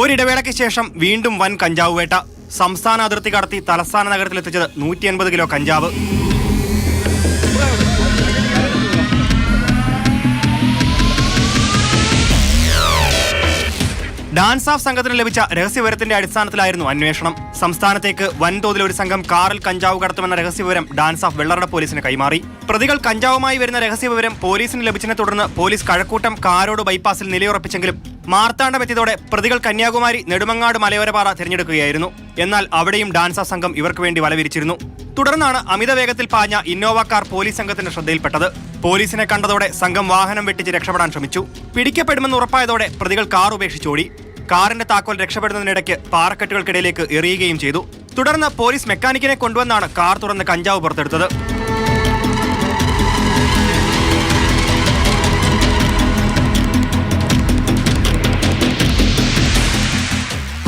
ഒരിടവേളയ്ക്ക് ശേഷം വീണ്ടും വൻ കഞ്ചാവ് വേട്ട. സംസ്ഥാന അതിർത്തി കടത്തി തലസ്ഥാന നഗരത്തിലെത്തിച്ചത് നൂറ്റി എൺപത് കിലോ കഞ്ചാവ്. ഡാൻസ് ഓഫ് സംഘത്തിന് ലഭിച്ച രഹസ്യവിവരത്തിന്റെ അടിസ്ഥാനത്തിലായിരുന്നു അന്വേഷണം. സംസ്ഥാനത്തേക്ക് വൻതോതിൽ ഒരു സംഘം കാറിൽ കഞ്ചാവ് കടത്തുമെന്ന രഹസ്യവിവരം ഡാൻസ് ഓഫ് വെള്ളറട പോലീസിന് കൈമാറി. പ്രതികൾ കഞ്ചാവുമായി വരുന്ന രഹസ്യവിവരം പോലീസിന് ലഭിച്ചതിനെ തുടർന്ന് പോലീസ് കഴക്കൂട്ടം കാരോട് ബൈപ്പാസിൽ നിലയുറപ്പിച്ചെങ്കിലും മാർത്താണ്ഡമെത്തിയതോടെ പ്രതികൾ കന്യാകുമാരി നെടുമങ്ങാട് മലയോരപാറ തിരഞ്ഞെടുക്കുകയായിരുന്നു. എന്നാൽ അവിടെയും ഡാൻസർ സംഘം ഇവർക്ക് വേണ്ടി വലവിരിച്ചിരുന്നു. തുടർന്നാണ് അമിത വേഗത്തിൽ പാഞ്ഞ ഇന്നോവ കാർ പോലീസ് സംഘത്തിന്റെ ശ്രദ്ധയിൽപ്പെട്ടത്. പോലീസിനെ കണ്ടതോടെ സംഘം വാഹനം വെട്ടിച്ച് രക്ഷപ്പെടാൻ ശ്രമിച്ചു. പിടിക്കപ്പെടുമെന്ന് ഉറപ്പായതോടെ പ്രതികൾ കാർ ഉപേക്ഷിച്ചോടി. കാറിന്റെ താക്കോൽ രക്ഷപ്പെടുന്നതിനിടയ്ക്ക് പാറക്കെട്ടുകൾക്കിടയിലേക്ക് എറിയുകയും ചെയ്തു. തുടർന്ന് പോലീസ് മെക്കാനിക്കിനെ കൊണ്ടുവന്നാണ് കാർ തുറന്ന് കഞ്ചാവ് പുറത്തെടുത്തത്.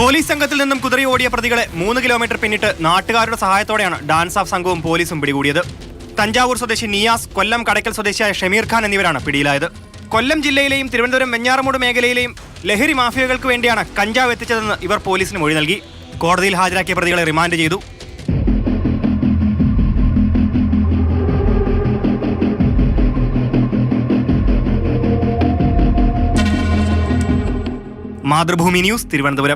പോലീസ് സംഘത്തിൽ നിന്നും കുതിരി ഓടിയ പ്രതികളെ മൂന്ന് കിലോമീറ്റർ പിന്നിട്ട് നാട്ടുകാരുടെ സഹായത്തോടെയാണ് ഡാൻസ് ഓഫ് സംഘവും പോലീസും പിടികൂടിയത്. തഞ്ചാവൂർ സ്വദേശി നിയാസ് കൊല്ലം കടയ്ക്കൽ സ്വദേശിയായ ഷമീർ ഖാൻ എന്നിവരാണ് പിടിയിലായത്. കൊല്ലം ജില്ലയിലെയും തിരുവനന്തപുരം വെഞ്ഞാറമൂട് മേഖലയിലെയും ലഹരി മാഫിയകൾക്ക് വേണ്ടിയാണ് കഞ്ചാവ് എത്തിച്ചതെന്ന് ഇവർ പോലീസിന് മൊഴി നൽകി. കോടതിയിൽ ഹാജരാക്കിയ പ്രതികളെ റിമാൻഡ് ചെയ്തു. മാതൃഭൂമി ന്യൂസ് തിരുവനന്തപുരം.